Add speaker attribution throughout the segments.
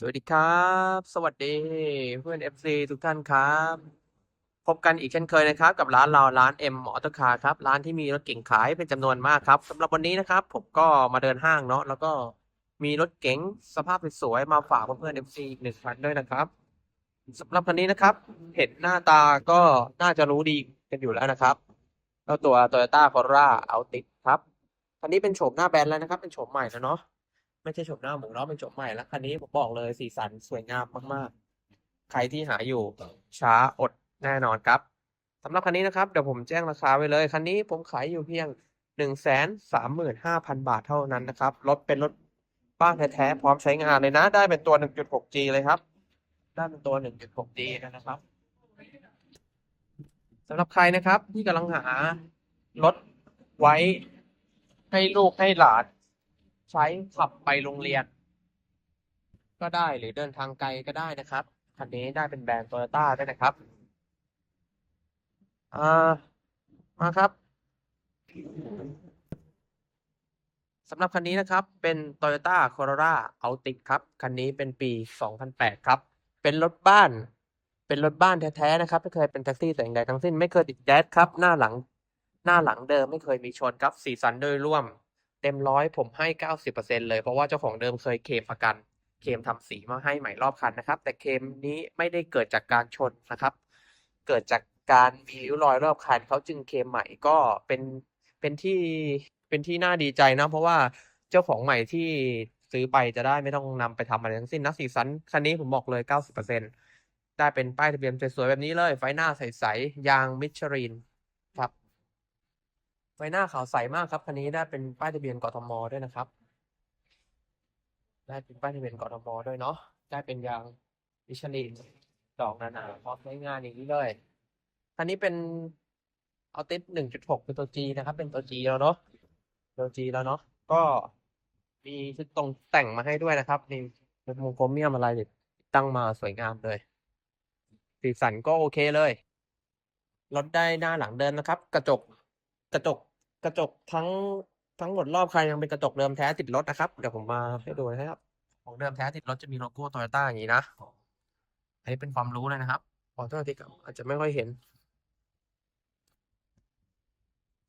Speaker 1: สวัสดีครับ สวัสดีเพื่อน FC ทุกท่านครับ พบกันอีกเช่นเคยนะครับ กับร้านเราร้าน M ออโตคาร์ครับ ร้านที่มีรถเก๋งขายเป็นจำนวนมากครับสำหรับวันนี้นะครับ ผมก็มาเดินห้างเนาะแล้วก็มีรถเก๋งสภาพสวยๆมาฝากเพื่อน FC อีกหนึ่งคันด้วยนะครับสำหรับคันนี้นะครับ เห็นหน้าตาก็น่าจะรู้ดีกันอยู่แล้วนะครับก็ตัว Toyota Corolla Altis ครับคันนี้เป็นโฉมหน้าแบรนด์แล้วนะครับ เป็นโฉมใหม่แล้วเนาะ ไม่ใช่โฉมหน้าหมูเนาะเป็นโฉมใหม่แล้วคันนี้ผมบอกเลยสีสันสวยงามมากๆ ใครที่หาอยู่ช้าอดแน่นอนครับสำหรับคันนี้นะครับเดี๋ยวผมแจ้งราคาไว้เลย คันนี้ผมขายอยู่เพียงหนึ่งแสนสามหมื่นห้าพันบาทเท่านั้นนะครับรถเป็นรถบ้านแท้ๆพร้อมใช้งานเลยนะ ได้เป็นตัว 1.6G เลยครับ ได้เป็นตัว 1.6G นะครับสำหรับใครนะครับที่กำลังหารถไว้ให้ลูกให้หลาน ใช้ขับไปโรงเรียน ก็ได้หรือเดินทางไกลก็ได้นะครับ คันนี้ได้เป็นแบรนด์โตโยต้าด้วยนะครับอ่ามาครับสำหรับคันนี้นะครับเป็น Toyota Corolla Altis ครับ คันนี้เป็นปี 2008 ครับ เป็นรถบ้าน เป็นรถบ้านแท้ๆนะครับ ไม่เคยเป็นแท็กซี่แต่อย่างใดทั้งสิ้น ไม่เคยติดแก๊สครับ หน้าหลัง หน้าหลังเดิมไม่เคยมีชนครับ สีสันโดยรวม เต็มร้อยผมให้เก้าสิบเปอร์เซ็นเลยเพราะว่าเจ้าของเดิมเคยเคลมประกัน เคลมทำสีมาให้ใหม่รอบคันนะครับ แต่เคลมนี้ไม่ได้เกิดจากการชนนะครับ เกิดจากการมีริ้วรอยรอบคันเขาจึงเคลมใหม่ก็เป็นเป็นที่เป็นที่น่าดีใจนะเพราะว่าเจ้าของใหม่ที่ซื้อไปจะได้ไม่ต้องนำไปทำอะไรทั้งสิ้นนะสีสันคันนี้ผมบอกเลยเก้าสิบเปอร์เซ็นได้เป็นป้ายทะเบียนสวยๆแบบนี้เลย ไฟหน้าใสๆยางมิชลิน ไฟหน้าขาวใสมากครับคันนี้ได้เป็นป้ายทะเบียนกทมด้วยนะครับ ได้เป็นป้ายทะเบียนกทมด้วยเนาะได้เป็นยางมิชลินดอกหนาๆพร้อมใช้งานอย่างนี้เลยคันนี้เป็นเอาติสหนึ่งจุดหกเป็นตัว G นะครับ เป็นตัว G แล้วเนาะตัว G แล้วเนาะก็มีชุดตรงแต่งมาให้ด้วยนะครับนี่เป็นวงโครเมียมอะไรตั้งมาสวยงามเลยสีสันก็โอเคเลยรถได้หน้าหลังเดินนะครับ กระจกกระจก กระจกทั้งทั้งหมดรอบคันยังเป็นกระจกเดิมแท้ติดรถนะครับ เดี๋ยวผมมาให้ดูนะครับ ของเดิมแท้ติดรถจะมีโลโก้โตโยต้าอย่างนี้นะ อันนี้เป็นความรู้เลยนะครับขอโทษทีครับอาจจะไม่ค่อยเห็น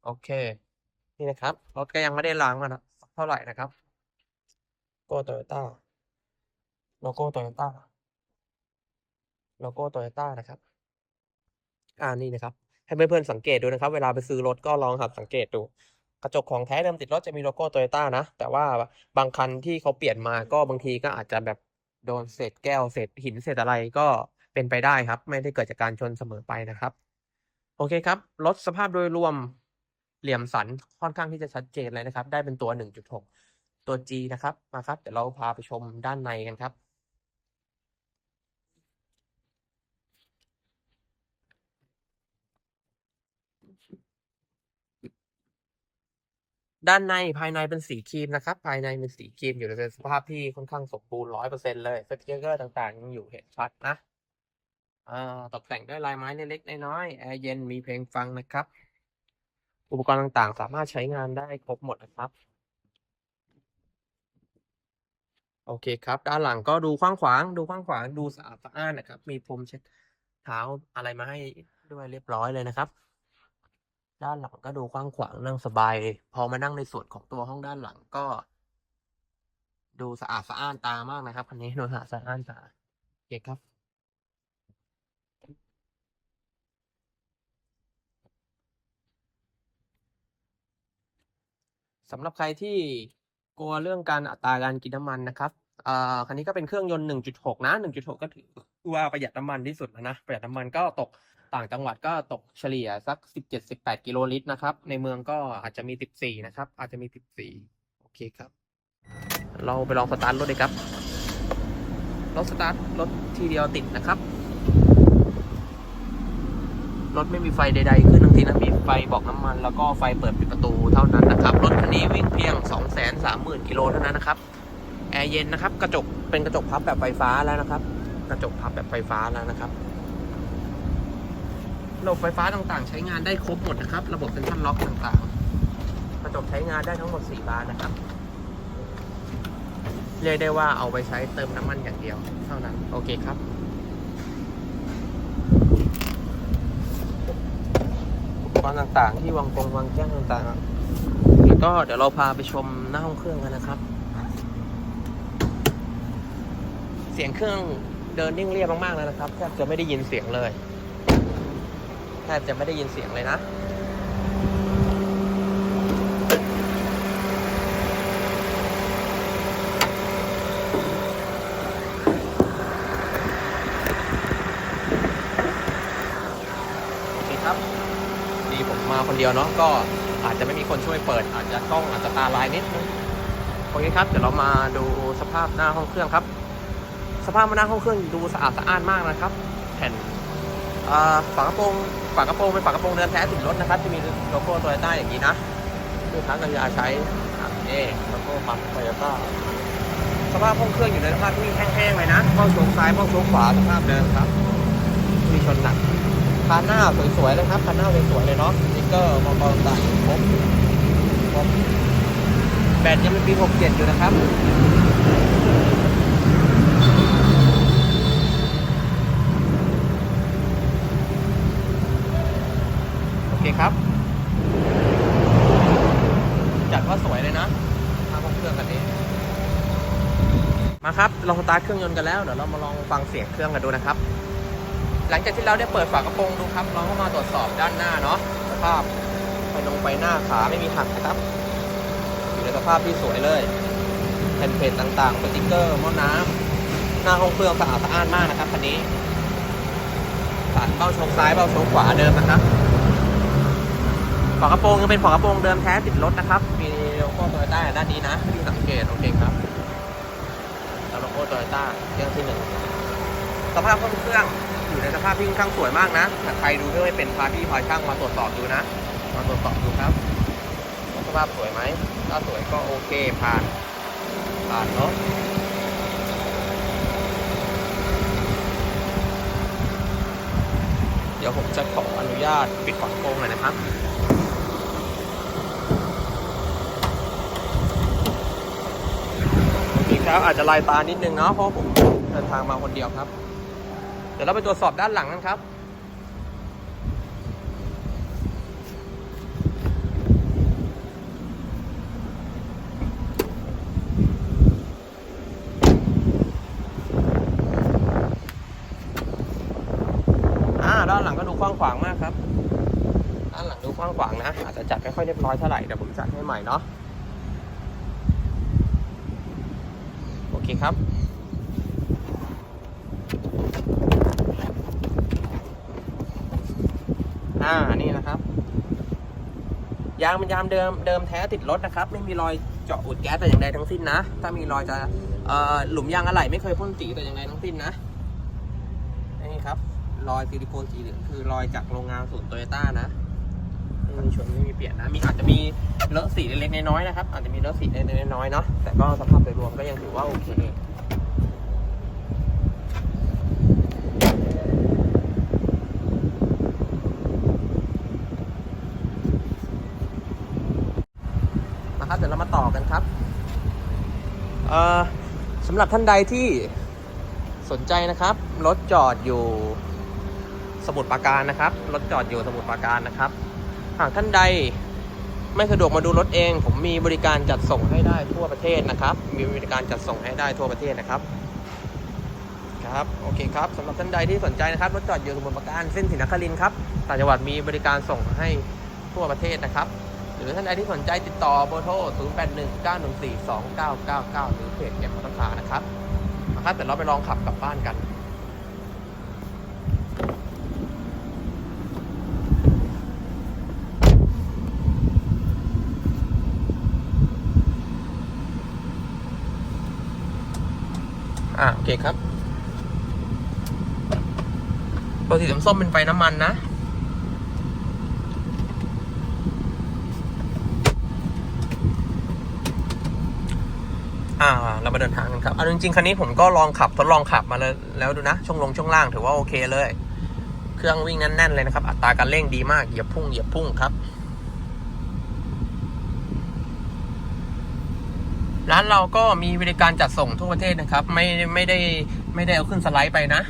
Speaker 1: โอเค นี่นะครับ รถก็ยังไม่ได้ล้างมานะเท่าไหร่นะครับโลโก้โตโยต้าโลโก้โตโยต้าโลโก้โตโยต้านะครับ อ่านี่นะครับ ให้เพื่อนๆสังเกตดูนะครับ เวลาไปซื้อรถก็ลองหัดสังเกตดู กระจกของแท้เดิมติดรถจะมีโลโก้โตโยต้านะ แต่ว่าบางคันที่เขาเปลี่ยนมาก็บางทีก็อาจจะแบบโดนเศษแก้วเศษหินเศษอะไรก็เป็นไปได้ครับ ไม่ได้เกิดจากการชนเสมอไปนะครับ โอเคครับรถสภาพโดยรวมเหลี่ยมสันค่อนข้างที่จะชัดเจนเลยนะครับ ได้เป็นตัว 1.6 ตัว G นะครับมาครับเดี๋ยวเราพาไปชมด้านในกันครับ ด้านในภายในเป็นสีครีมนะครับ ภายในเป็นสีครีมอยู่ในสภาพที่ค่อนข้างสมบูรณ์ร้อยเปอร์เซ็นเลยสติกเกอร์ต่างๆยังอยู่เห็นชัดนะตกแต่งด้วยลายไม้เล็กๆน้อยๆแอร์เย็นมีเพลงฟังนะครับ อุปกรณ์ต่างๆ สามารถใช้งานได้ครบหมดนะครับ โอเคครับ ด้านหลังก็ดูกว้างขวาง ดูกว้างขวางดูสะอาดสะอ้านนะครับ มีพรมเช็ดเท้าอะไรมาให้ด้วยเรียบร้อยเลยนะครับ ด้านหลังก็ดูกว้างขวางนั่งสบาย พอมานั่งในส่วนของตัวห้องด้านหลังก็ ดูสะอาดสะอ้านตามากนะครับคันนี้ดูสะอาดสะอ้านตาโอเคครับสำหรับใครที่กลัวเรื่องการอัตราการกินน้ำมันนะครับอ่าคันนี้ก็เป็นเครื่องยนต์ 1.6 นะ 1.6 ก็ถือว่าประหยัดน้ำมันที่สุดแล้วนะ ประหยัดน้ำมันก็ตก ต่างจังหวัดก็ตกเฉลี่ยสัก17-18กิโลลิตรนะครับ ในเมืองก็อาจจะมี14นะครับ อาจจะมี14โอเคครับ เราไปลองสตาร์ทรถเลยครับ รถสตาร์ทรถทีเดียวติดนะครับ รถไม่มีไฟใดๆขึ้นทั้งทีนะมีไฟบอกน้ำมัน แล้วก็ไฟเปิดปิดประตูเท่านั้นนะครับ รถคันนี้วิ่งเพียง230,000กิโลเท่านั้นนะครับแอร์เย็นนะครับ กระจกเป็นกระจกพับแบบไฟฟ้าแล้วนะครับ กระจกพับแบบไฟฟ้าแล้วนะครับ ระบบไฟฟ้าต่างๆ ใช้งานได้ครบหมดนะครับ ระบบเซ็นทรัลล็อกต่างๆ กระจกใช้งานได้ทั้งหมด 4 บานนะครับ เรียกได้ว่าเอาไปใช้เติมน้ำมันอย่างเดียวเท่านั้น โอเคครับอุปกรณ์ต่างๆ ที่วางกงวางแจ้งต่างๆแล้วก็เดี๋ยวเราพาไปชมหน้าห้องเครื่องกันนะครับ เสียงเครื่องเดินนิ่งเรียบมากๆแล้วนะครับแทบจะไม่ได้ยินเสียงเลย แทบจะไม่ได้ยินเสียงเลยนะครับดีผมมาคนเดียวเนาะก็อาจจะไม่มีคนช่วยเปิด อาจจะกล้องอาจจะตาลายนิดนึงโอเคครับเดี๋ยวเรามาดูสภาพหน้าห้องเครื่องครับ สภาพหน้าห้องเครื่องดูสะอาดสะอ้านมากนะครับ แผ่นฝากระโปรง ฝากระโปรงเป็นฝากระโปรงเดินแท้ติดรถนะครับ จะมีโลโก้โตโยต้าอย่างนี้นะลูกค้าก็จะใช้อะนี่โลโก้ปั๊มโตโยต้าสภาพห้องเครื่องอยู่ในสภาพที่แห้งๆเลยนะเบ้าโชงซ้ายเบ้าโชงขวาสภาพเดิมครับ มีชนหนักคานหน้าสวยๆเลยครับคานหน้าสวยๆเลยเนาะสติ๊กเกอร์มองกรต่างๆครบครบแบตยังเป็นปี 67 อยู่นะครับ เคครับ จัดว่าสวยเลยนะทางเครื่องกันนี้ มาครับลองสตาร์ทเครื่องยนต์กันแล้วเดี๋ยวเรามาลองฟังเสียงเครื่องกันดูนะครับ หลังจากที่เราได้เปิดฝากระโปรงดูครับ เราก็มาตรวจสอบด้านหน้าเนาะสภาพไปลงไปหน้าขาไม่มีหักนะครับ อยู่ในสภาพที่สวยเลยแผ่นเพจต่างๆสติ๊กเกอร์หม้อน้ำหน้าห้องเครื่องสะอาดสะอ้านมากนะครับคันนี้สานเบ้าโชงซ้ายเบ้าโชงขวาเดิมนะครับ ฝากระโปรงยังเป็นฝากระโปรงเดิมแท้ติดรถนะครับ มีโลโก้โตโยต้าด้านนี้นะที่สังเกตโอเคครับแล้วโลโก้โตโยต้าเครื่องที่หนึ่งสภาพห้องเครื่องอยู่ในสภาพที่ค่อนข้างสวยมากนะถ้าใครดูไม่เป็นพาพี่พาช่างมาตรวจสอบดูนะ มาตรวจสอบดูครับ สภาพสวยไหมถ้าสวยก็โอเคผ่านผ่านเนาะเดี๋ยวผมจะขออนุญาตปิดฝากระโปรงหน่อยนะครับ โอ เคครับอาจจะลายตานิดนึงเนาะเพราะผมเดินทางมาคนเดียวครับ เดี๋ยวเราไปตรวจสอบด้านหลังกันครับอ่าด้านหลังก็ดูกว้างขวางมากครับ ด้านหลังดูกว้างขวางนะ อาจจะจัดไม่ค่อยเรียบร้อยเท่าไหร่เดี๋ยวผมจัดให้ใหม่เนาะ โอ เคครับอ่านี่นะครับยางเป็นยางเดิมเดิมแท้ติดรถนะครับ ไม่มีรอยเจาะอุดแก๊สแต่อย่างใดทั้งสิ้นนะ ถ้ามีรอยจะเอ่อหลุมยางอะไหล่ไม่เคยพ่นสีแต่อย่างใดทั้งสิ้นนะนี่ครับ รอยซิลิโคนสีเหลืองคือรอยจากโรงงานศูนย์โตโยต้านะ ไม่มีชนไม่มีเปลี่ยนนะ มีอาจจะมีเลอะสีเล็กๆน้อยๆนะครับ อาจจะมีเลอะสีเล็กๆน้อยๆเนาะ แต่ก็สภาพโดยรวมก็ยังถือว่าโอเคนะครับเดี๋ยวเรามาต่อกันครับเอ่อสำหรับท่านใดที่สนใจนะครับ รถจอดอยู่สมุทรปราการนะครับ รถจอดอยู่สมุทรปราการนะครับ หากท่านใดไม่สะดวกมาดูรถเอง ผมมีบริการจัดส่งให้ได้ทั่วประเทศนะครับ มีบริการจัดส่งให้ได้ทั่วประเทศนะครับ ครับ โอเคครับสำหรับท่านใดที่สนใจนะครับ รถจอดอยู่สมุทรปราการเส้นศรีนครินทร์ครับ ต่างจังหวัดมีบริการส่งให้ทั่วประเทศนะครับ หรือท่านใดที่สนใจติดต่อเบอร์โทร 0 8 1 9 1 4 2 9 9 9 หรือเพจเก็บมอเตอร์คาร์นะครับนะครับเดี๋ยวเราไปลองขับกลับบ้านกัน อ่าโอเคครับตัวสีส้มเป็นไฟน้ำมันนะ อ่า เรามาเดินทางกันครับเอาจริงๆ คันนี้ผมก็ลองขับทดลองขับมาแล้วแล้วดูนะ ช่วงลงช่วงล่างถือว่าโอเคเลย เครื่องวิ่งแน่นๆเลยนะครับ อัตราการเร่งดีมาก เหยียบพุ่งเหยียบพุ่งครับ ร้านเราก็มีบริการจัดส่งทั่วประเทศนะครับ ไม่ไม่ได้ไม่ได้เอาขึ้นสไลด์ไปนะ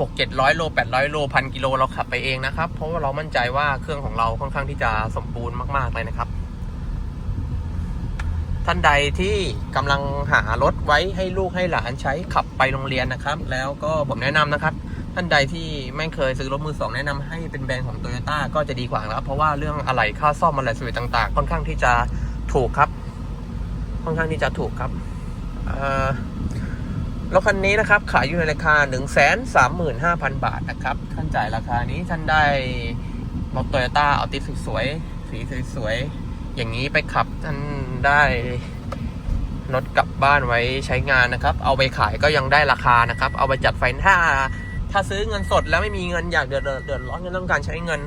Speaker 1: หกเจ็ดร้อยโลแปดร้อยโลพันกิโลเราขับไปเองนะครับ เพราะว่าเรามั่นใจว่าเครื่องของเราค่อนข้างที่จะสมบูรณ์มาก ๆ เลยนะครับ ท่านใดที่กำลังหารถไว้ให้ลูกให้หลานใช้ขับไปโรงเรียนนะครับ แล้วก็ผมแนะนำนะครับ ท่านใดที่ไม่เคยซื้อรถมือสองแนะนำให้เป็นแบรนด์ของโตโยต้าก็จะดีกว่านะครับเพราะว่าเรื่องอะไหล่ค่าซ่อมอะไรสวิตต่าง ๆ ค่อนข้างที่จะถูกครับ ค่อนข้างที่จะถูกครับอ่อรถคันนี้นะครับ ขายอยู่ในราคา 1 3 5 0 0 0 บาทนะครับท่านจ่ายราคานี้ท่านได้รถโตโยต้าเอาติสสวยๆสีสวยๆอย่างนี้ไปขับท่านได้รถกลับบ้านไว้ใช้งานนะครับ เอาไปขายก็ยังได้ราคานะครับ เอาไปจัดไฟถ้า ถ้าซื้อเงินสดแล้วไม่มีเงินอยากเดือดเดือดร้อนต้องการใช้เงิน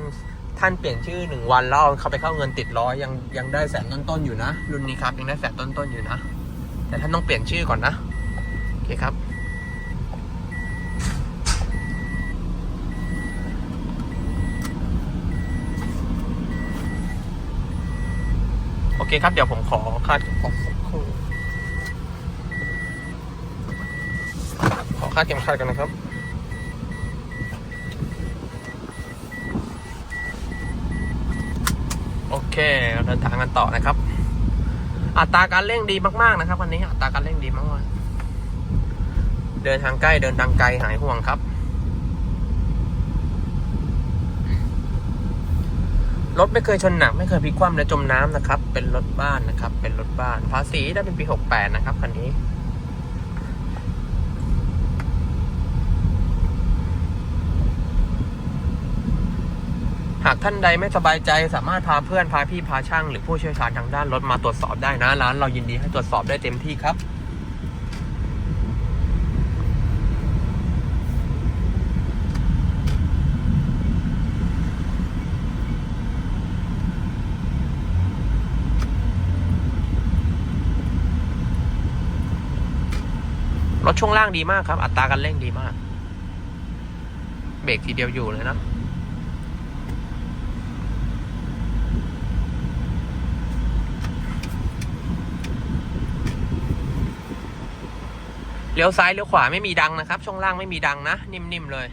Speaker 1: ท่านเปลี่ยนชื่อหนึ่งวันแล้วเอาเขาไปเข้าเงินติดร้อยยังยังได้แสนต้นๆอยู่นะ รุ่นนี้ครับยังได้แสนต้นๆอยู่นะ แต่ท่านต้องเปลี่ยนชื่อก่อนนะโอเคครับโอเคครับ เดี๋ยวผมขอคาดขอสักครู่ขอคาดเข็มขัดกันนะครับ โอเคเราเดินทางกันต่อนะครับ อัตราการเร่งดีมากๆนะครับวันนี้อัตราการเร่งดีมากๆเดินทางใกล้เดินทางไกลหายห่วงครับ รถไม่เคยชนหนักไม่เคยพลิกคว่ำและจมน้ำนะครับ เป็นรถบ้านนะครับ เป็นรถบ้านภาษีได้เป็นปี68นะครับคันนี้ากท่านใดไม่สบายใจ สามารถพาเพื่อนพาพี่พาช่างหรือผู้เชี่ยวชาญทางด้านรถมาตรวจสอบได้นะร้านเรายินดีให้ตรวจสอบได้เต็มที่ครับรถช่วงล่างดีมากครับ อัตราการเร่งดีมาก เบรกทีเดียวอยู่เลยนะ เลี้ยวซ้ายเลี้ยวขวาไม่มีดังนะครับ ช่วงล่างไม่มีดังนะ นิ่มๆเลย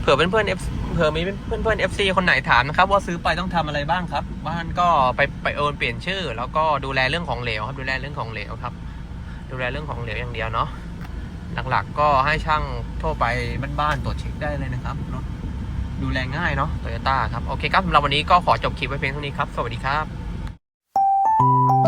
Speaker 1: เผื่อเพื่อนเพื่อนเผื่อมีเพื่อนเพื่อนเอฟซีคนไหนถามนะครับ ว่าซื้อไปต้องทำอะไรบ้างครับ บ้านก็ไปไปโอนเปลี่ยนชื่อ แล้วก็ดูแลเรื่องของเหลวครับ ดูแลเรื่องของเหลวครับ ดูแลเรื่องของเหลวอย่างเดียวเนาะหลักๆก็ให้ช่างทั่วไปบ้านๆตรวจเช็คได้เลยนะครับรถ ดูแลง่ายเนาะโตโยต้าครับ โอเคครับสำหรับวันนี้ก็ขอจบคลิปไว้เพียงเท่านี้ครับ สวัสดีครับ